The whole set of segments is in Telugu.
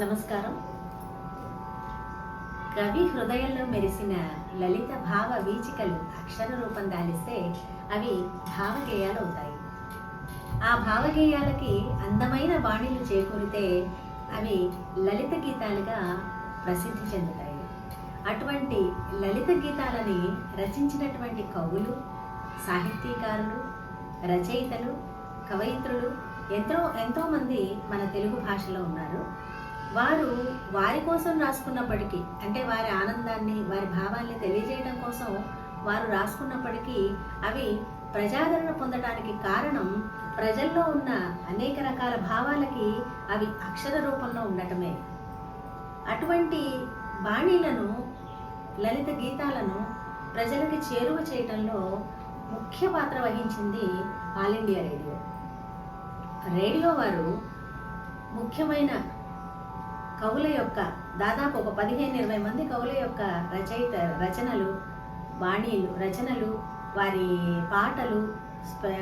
నమస్కారం. కవి హృదయంలో మెరిసిన లలిత భావ వీచికలు అక్షర రూపం దాలిస్తే అవి భావగేయాలు అవుతాయి. ఆ భావగేయాలకి అందమైన బాణీలు చేకూరితే అవి లలిత గీతాలుగా ప్రసిద్ధి చెందుతాయి. అటువంటి లలిత గీతాలని రచించినటువంటి కవులు సాహితీకారులు రచయితలు కవయిత్రులు ఎంతో ఎంతోమంది మన తెలుగు భాషలో ఉన్నారు. వారు వారి కోసం రాసుకున్నప్పటికీ అంటే వారి ఆనందాన్ని వారి భావాల్ని తెలియజేయడం కోసం వారు రాసుకున్నప్పటికీ అవి ప్రజాదరణ పొందడానికి కారణం ప్రజల్లో ఉన్న అనేక రకాల భావాలకి అవి అక్షర రూపంలో ఉండటమే. అటువంటి బాణీలను లలిత గీతాలను ప్రజలకి చేరువ చేయటంలో ముఖ్య పాత్ర వహించింది ఆల్ ఇండియా రేడియో. రేడియో వారు ముఖ్యమైన కవుల యొక్క దాదాపు ఒక పదిహేను ఇరవై మంది కవుల యొక్క రచయిత రచనలు బాణీలు రచనలు వారి పాటలు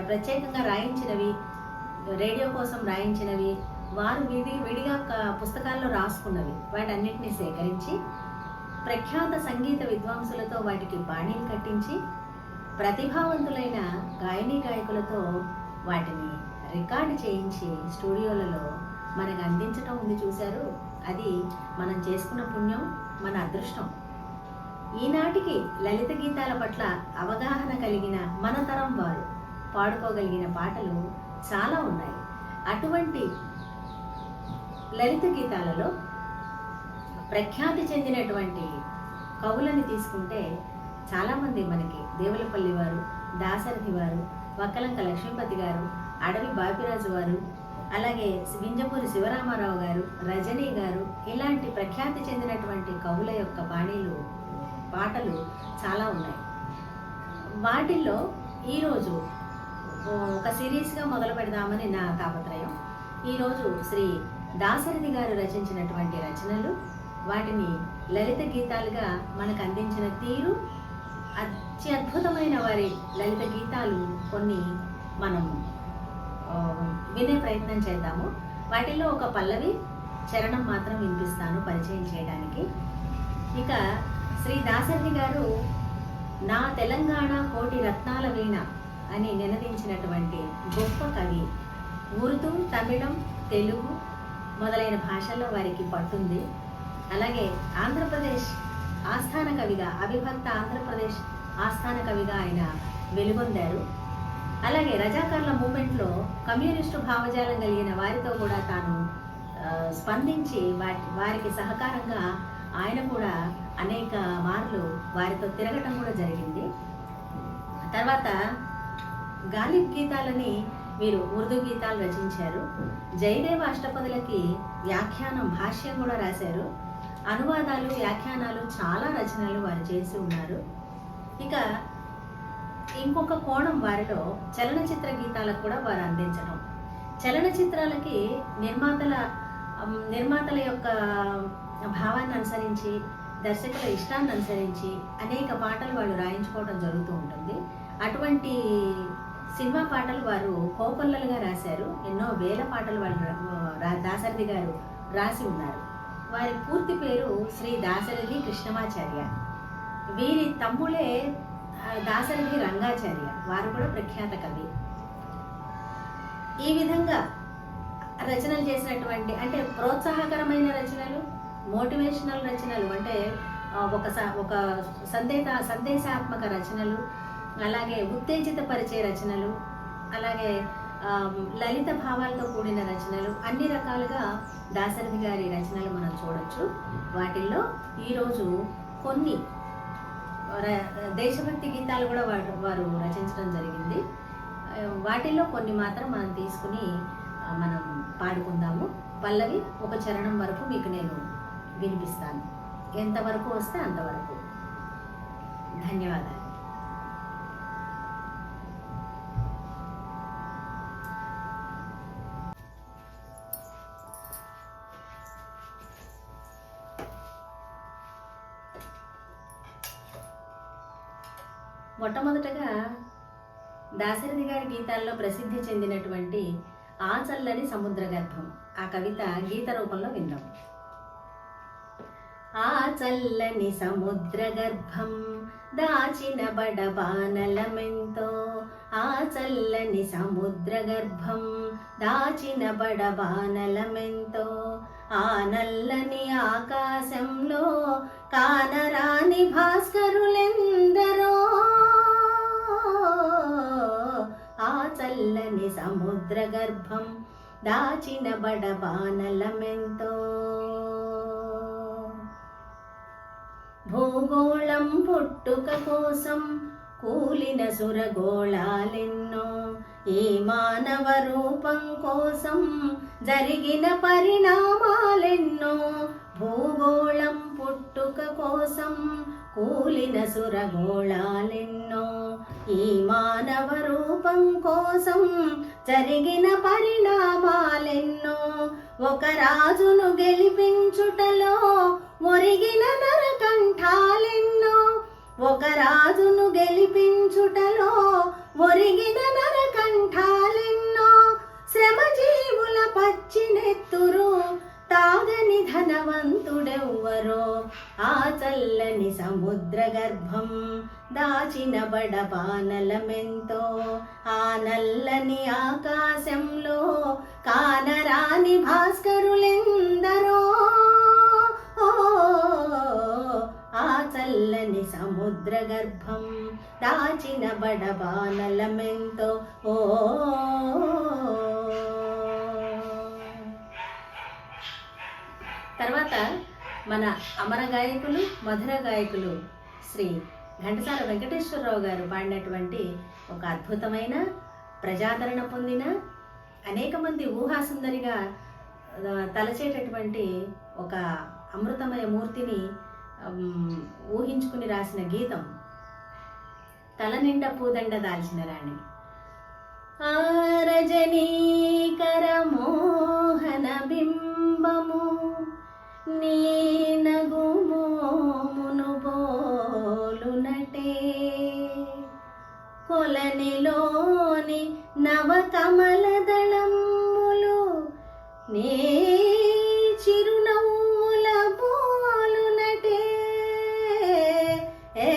ప్రత్యేకంగా రాయించినవి రేడియో కోసం రాయించినవి వారు విడి విడిగా క- పుస్తకాల్లో రాసుకున్నవి వాటన్నిటిని సేకరించి ప్రఖ్యాత సంగీత విద్వాంసులతో వాటికి బాణీలు కట్టించి ప్రతిభావంతులైన గాయని గాయకులతో వాటిని రికార్డు చేయించి స్టూడియోలలో మనకు అందించటం ఉంది చూశారు అది మనం చేసుకున్న పుణ్యం మన అదృష్టం. ఈనాటికి లలిత గీతాల పట్ల అవగాహన కలిగిన మన తరం వారు పాడుకోగలిగిన పాటలు చాలా ఉన్నాయి. అటువంటి లలిత గీతాలలో ప్రఖ్యాతి చెందినటువంటి కవులని తీసుకుంటే చాలామంది మనకి దేవులపల్లి వారు దాసరథి వారు వక్కలంక లక్ష్మీపతి గారు అడవి బాపిరాజు వారు అలాగే బింజపూరి శివరామారావు గారు రజనీ గారు ఇలాంటి ప్రఖ్యాతి చెందినటువంటి కవుల యొక్క బాణీలు పాటలు చాలా ఉన్నాయి. వాటిల్లో ఈరోజు ఒక సిరీస్గా మొదలు పెడదామని నా తాపత్రయం. ఈరోజు శ్రీ దాశరథి గారు రచించినటువంటి రచనలు వాటిని లలిత గీతాలుగా మనకు అందించిన తీరు అత్యద్భుతమైన వారి లలిత గీతాలు కొన్ని మనం వినే ప్రయత్నం చేద్దాము. వాటిల్లో ఒక పల్లవి చరణం మాత్రం వినిపిస్తాను పరిచయం చేయడానికి. ఇక శ్రీ దాసరి గారు నా తెలంగాణ కోటి రత్నాల వీణ అని నినదించినటువంటి గొప్ప కవి. ఉర్దూ తమిళం తెలుగు మొదలైన భాషల్లో వారికి పట్టుంది. అలాగే ఆంధ్రప్రదేశ్ ఆస్థాన కవిగా అవిభక్త ఆంధ్రప్రదేశ్ ఆస్థాన కవిగా ఆయన వెలుగొందారు. అలాగే రజాకార్ల మూమెంట్లో కమ్యూనిస్టు భావజాలం కలిగిన వారితో కూడా తాను స్పందించి వాటి వారికి సహకారంగా ఆయన కూడా అనేక మార్లు వారితో తిరగటం కూడా జరిగింది. తర్వాత గాలిబ్ గీతాలని వీరు ఉర్దూ గీతాలు రచించారు. జయదేవ అష్టపదులకి వ్యాఖ్యానం భాష్యం కూడా రాశారు. అనువాదాలు వ్యాఖ్యానాలు చాలా రచనలు వారు చేసి ఉన్నారు. ఇక ఇంకొక కోణం వారిలో చలనచిత్ర గీతాలకు కూడా వారు అందించడం. చలనచిత్రాలకి నిర్మాతల నిర్మాతల యొక్క భావాన్ని అనుసరించి దర్శకుల ఇష్టాన్ని అనుసరించి అనేక పాటలు వాళ్ళు రాయించుకోవడం జరుగుతూ ఉంటుంది. అటువంటి సినిమా పాటలు వారు కోకొల్లలుగా రాశారు. ఎన్నో వేల పాటలు వాళ్ళు రా- గారు రాసి ఉన్నారు. వారి పూర్తి పేరు శ్రీ దాశరథి కృష్ణమాచార్య. వీరి తమ్ముడే దాసరికి రంగాచార్య వారు కూడా ప్రఖ్యాత కవి. ఈ విధంగా రచనలు చేసినటువంటి అంటే ప్రోత్సాహకరమైన రచనలు మోటివేషనల్ రచనలు అంటే ఒక స- ఒక సందేశ సందేశాత్మక రచనలు అలాగే ఉత్తేజితపరిచే రచనలు అలాగే లలిత భావాలతో కూడిన రచనలు అన్ని రకాలుగా దాశరథి గారి రచనలు మనం చూడొచ్చు. వాటిల్లో ఈరోజు కొన్ని దేశభక్తి గీతాలు కూడా వారు వారు రచించడం జరిగింది. వాటిల్లో కొన్ని మాత్రం మనం తీసుకుని మనం పాడుకుందాము. పల్లవి ఒక చరణం వరకు మీకు నేను వినిపిస్తాను. ఎంతవరకు వస్తే అంతవరకు. ధన్యవాదాలు. మొట్టమొదటగా దాశరథి గారి గీతాల్లో ప్రసిద్ధి చెందినటువంటి ఆ చల్లని సముద్ర గర్భం. ఆ కవిత గీత రూపంలో విందాం. ఆ చల్లని సముద్ర గర్భం దాచిన బడబానలమెంతో ఆ చల్లని సముద్ర గర్భం దాచిన బడబానలమెంతో ఆ నల్లని ఆకాశంలో కానరాని భాస్కరులెంతో చల్లని సముద్ర గర్భం దాచిన బడబానలమెంతో. భూగోళం పుట్టుక కోసం కూలిన సురగోళాలెన్నో ఈ మానవ రూపం కోసం జరిగిన పరిణామాలెన్నో. భూగోళం పుట్టుక కోసం కూలిన సురగోళాలెన్నో ఈ మానవ రూపం కోసం జరిగిన పరిణామాలెన్నో ఒక రాజును గెలిపించుటలో ఒరిగిన నరకంఠాలెన్నో ఒక రాజును గెలిపించుటలో ఒరిగిన నరకంఠాలెన్నో శ్రమజీవుల పచ్చినెత్తురు ధనవంతుడెవ్వరో? ఆ చల్లని సముద్ర గర్భం దాచిన బడపానలమెంతో ఆ నల్లని ఆకాశంలో కానరాని భాస్కరులెందరో? ఓ, ఆ చల్లని సముద్ర గర్భం దాచిన బడబానలమెంతో ఓ తర్వాత మన అమర గాయకులు మధుర గాయకులు శ్రీ ఘంటసాల వెంకటేశ్వరరావు గారు పాడినటువంటి ఒక అద్భుతమైన ప్రజాదరణ పొందిన అనేక మంది ఊహాసుందరిగా తలచేటటువంటి ఒక అమృతమయ మూర్తిని ఊహించుకుని రాసిన గీతం తల నిండా పూదండ దాల్చిన రాణి. ఆ రజనీకర మోహన బింబము నీ బోలునటే కొలనిలోని నవకమల దళములు నే చిరునవ్వుల బోలునటే ఏ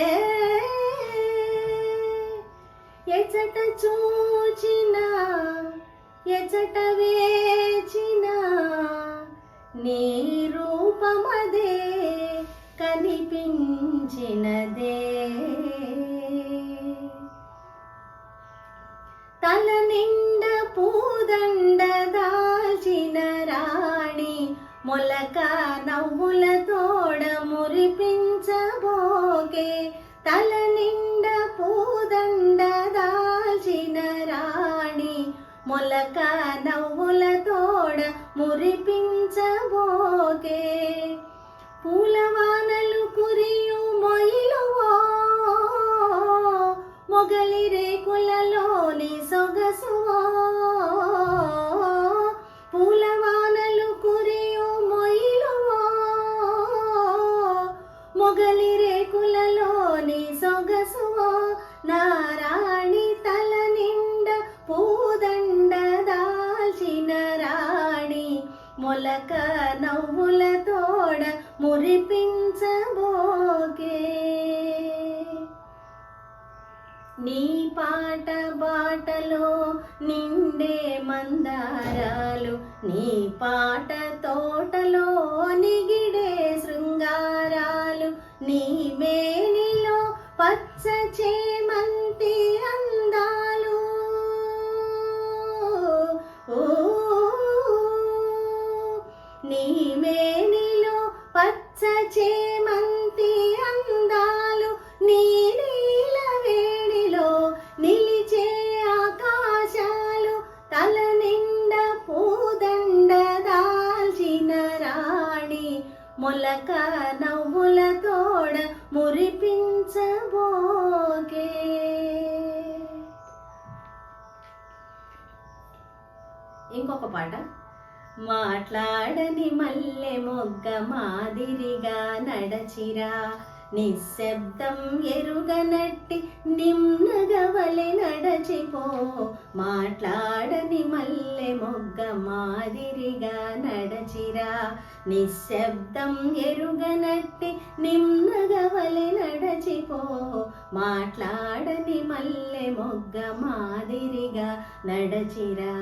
ఎచట చూచిన ఎచట వేచిన నీ రూపమదే కనిపించినదే. తల నిండ పూదండ దాల్చిన రాణి మొలక నవ్వుల తోడ మురిపించబోకే. తల నిండ పూదండ దాల్చిన రాణి మొలక నవ్వుల కురిపించబోకే. పూలవానలు కురియు మొయిలువో మొగలి రేకులలోని సొగసు నీ పాట బాటలో నిండే మందారాలు నీ పాట తోటలో నిగిడే శృంగారాలు నీ మేనిలో పచ్చ చేమంతి అందాలు. నీ మేనిలో పచ్చ చేమంతి మొలక నవ్వుల తోడ మురిపించబోకే. ఇంకొక పాట. మాట్లాడని మల్లె మొగ్గ మాదిరిగా నడచిరా. నిశ్శబ్దం ఎరుగనట్టి నిమ్నగవలె నడచిపో. మాట్లాడని మల్లె మొగ్గ మాదిరిగా నడచిరా. నిశ్శబ్దం ఎరుగనట్టి నిమ్నగవలె నడచిపో. మాట్లాడని మల్లె మొగ్గ మాదిరిగా నడచిరా.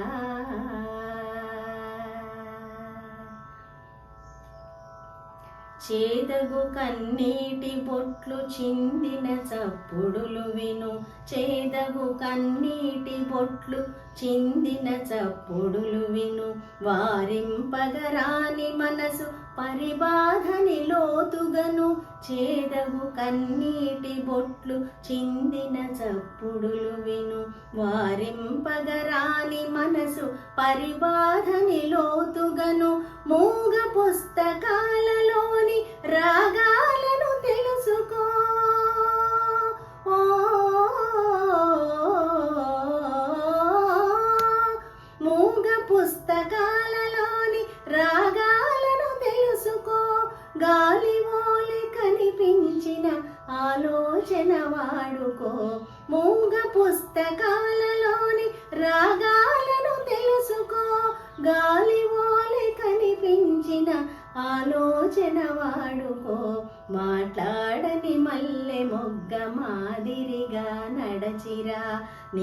చేదగు కన్నీటి బొట్లు చిందిన చప్పుడులు విను. చేదగు కన్నీటి బొట్లు చిందిన చప్పుడులు విను. వారింపగరాని మనసు పరిబాధని లోతుగను. చేదవు కన్నీటి బొట్లు చిందిన చప్పుడులు విను. వారింపగరాని మనసు పరిబాధని లోతుగను. మూగ పుస్తకాలలోని రాగాలను తెలుసుకో. ఓ, పుస్తకాలలోని రాగాలను తెలుసుకో. గాలి ఓలి కనిపించిన ఆలోచన వాడుకో.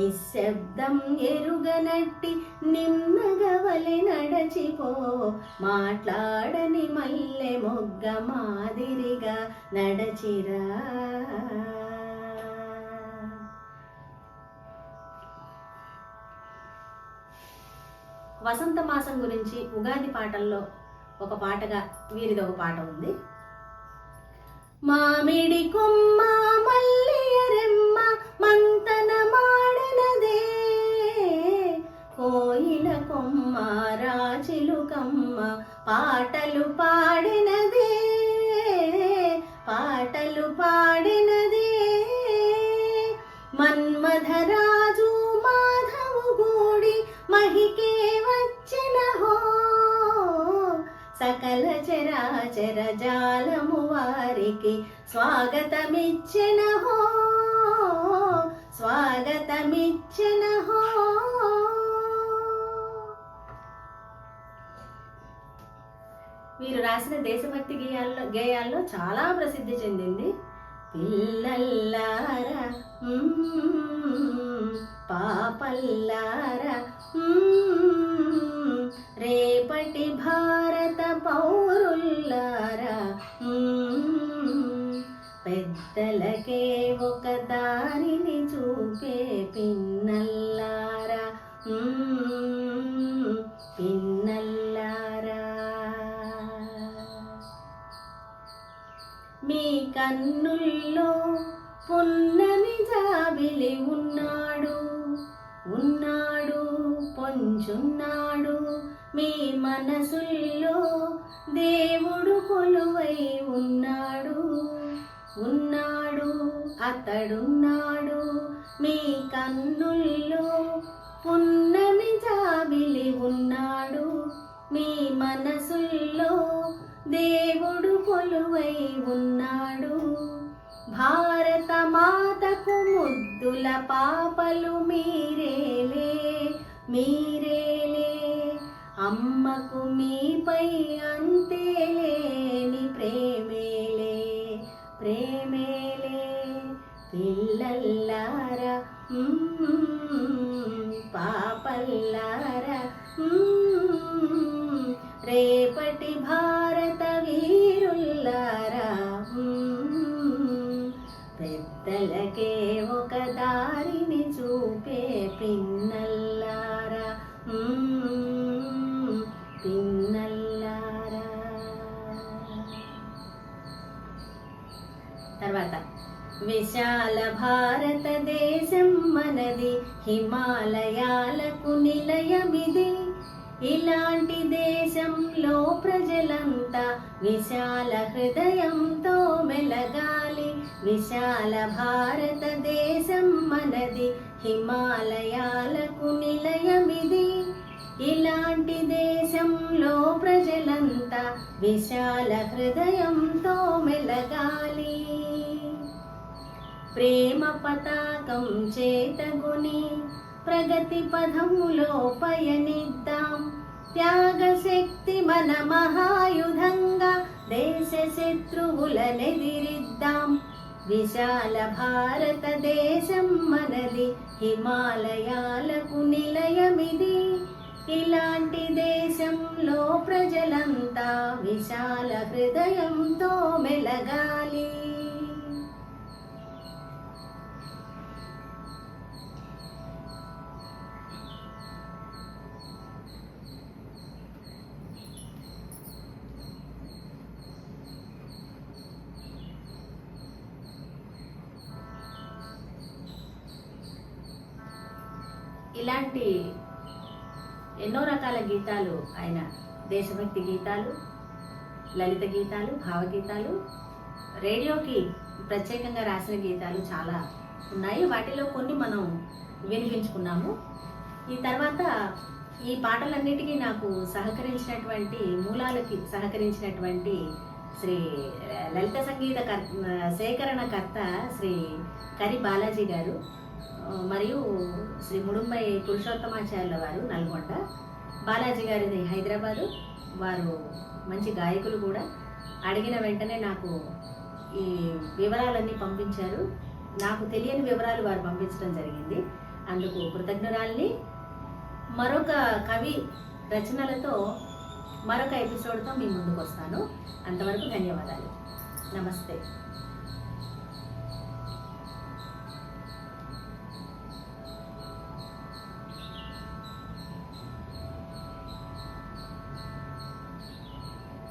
నిశ్శబ్దం ఎరుగనట్టి నిమ్మగవలె నడచిపో. మాట్లాడని మల్లె మొగ్గ మాదిరిగా నడచిరా. వసంత మాసం గురించి ఉగాది పాటల్లో ఒక పాటగా వీరిది ఒక పాట ఉంది. మామిడి కొమ్మ మల్లి అరెమ్మ మంతన మాడినదే కోయిల కొమ్మ రాచిలుకమ్మ పాటలు పాడినదే. పాటలు పాడినదే. మన్మధరాజు మాధవు గూడి మహికే వచ్చిన హో సకల చరాచర జాలము వారికి స్వాగతమిచ్చిన హో హో. వీరు రాసిన దేశభక్తి గేయాల్లో గేయాల్లో చాలా ప్రసిద్ధి చెందింది. పిల్లల్లారా పాపల్లారా రేపటి భారత పౌరుల్లారా పెద్దలకే ఒక దారి చూపే పిన్నల్లారా. పిన్నల్లారా. మీ కన్నుల్లో పున్నమి జాబిలి ఉన్నాడు. ఉన్నాడు పొంచున్నాడు. మీ మనసుల్లో దేవుడు కొలువై ఉన్నాడు. ఉన్నాడు. అతడున్నాడు మీ కన్నుల్లో పున్నమి జాబిలి ఉన్నాడు. మీ మనసుల్లో దేవుడు కొలువై ఉన్నాడు. భారత మాతకు ముద్దుల పాపలు మీరేలే మీరేలే. అమ్మకు మీపై అంతేలేని ప్రేమేలే ప్రేమే పిల్లల్లారా మ్మ్, పాపల్లారా రేపటి భారత వీరుల్లారా పెద్దలకే ఒక దారిని చూపే పిన్నల్లారా విశాల భారతదేశం మనది హిమాలయాలకు నిలయమిది. ఇలాంటి దేశంలో ప్రజలంతా విశాల హృదయంతో మెలగాలి. విశాల భారతదేశం మనది హిమాలయాలకు నిలయమిది. ఇలాంటి దేశంలో ప్రజలంతా విశాల హృదయంతో మెలగాలి. ప్రేమ పతాకం చేతగుని ప్రగతి పదములో పయనిద్దాం. త్యాగ శక్తి మన మహాయుధంగా దేశ శత్రువులనెదిరిద్దాం. విశాల భారతదేశం మనది హిమాలయాలకు నిలయమిది. ఇలాంటి దేశంలో ప్రజలంతా విశాల హృదయంతో మెలగాలి. గీతాలు ఆయన దేశభక్తి గీతాలు లలిత గీతాలు భావగీతాలు రేడియోకి ప్రత్యేకంగా రాసిన గీతాలు చాలా ఉన్నాయి. వాటిలో కొన్ని మనం వినిపించుకున్నాము. ఈ తర్వాత ఈ పాటలన్నిటికీ నాకు సహకరించినటువంటి మూలాలకి సహకరించినటువంటి శ్రీ లలిత సంగీత కర్ సేకరణకర్త శ్రీ కరి బాలాజీ గారు మరియు శ్రీ ముడుంబై పురుషోత్తమాచార్యుల వారు నల్గొండ. బాలాజీ గారిది హైదరాబాదు. వారు మంచి గాయకులు కూడా. అడిగిన వెంటనే నాకు ఈ వివరాలన్నీ పంపించారు. నాకు తెలియని వివరాలు వారు పంపించడం జరిగింది. అందుకు కృతజ్ఞురాల్ని. మరొక కవి రచనలతో మరొక ఎపిసోడ్తో మీ ముందుకు వస్తాను అంతవరకు ధన్యవాదాలు. నమస్తే.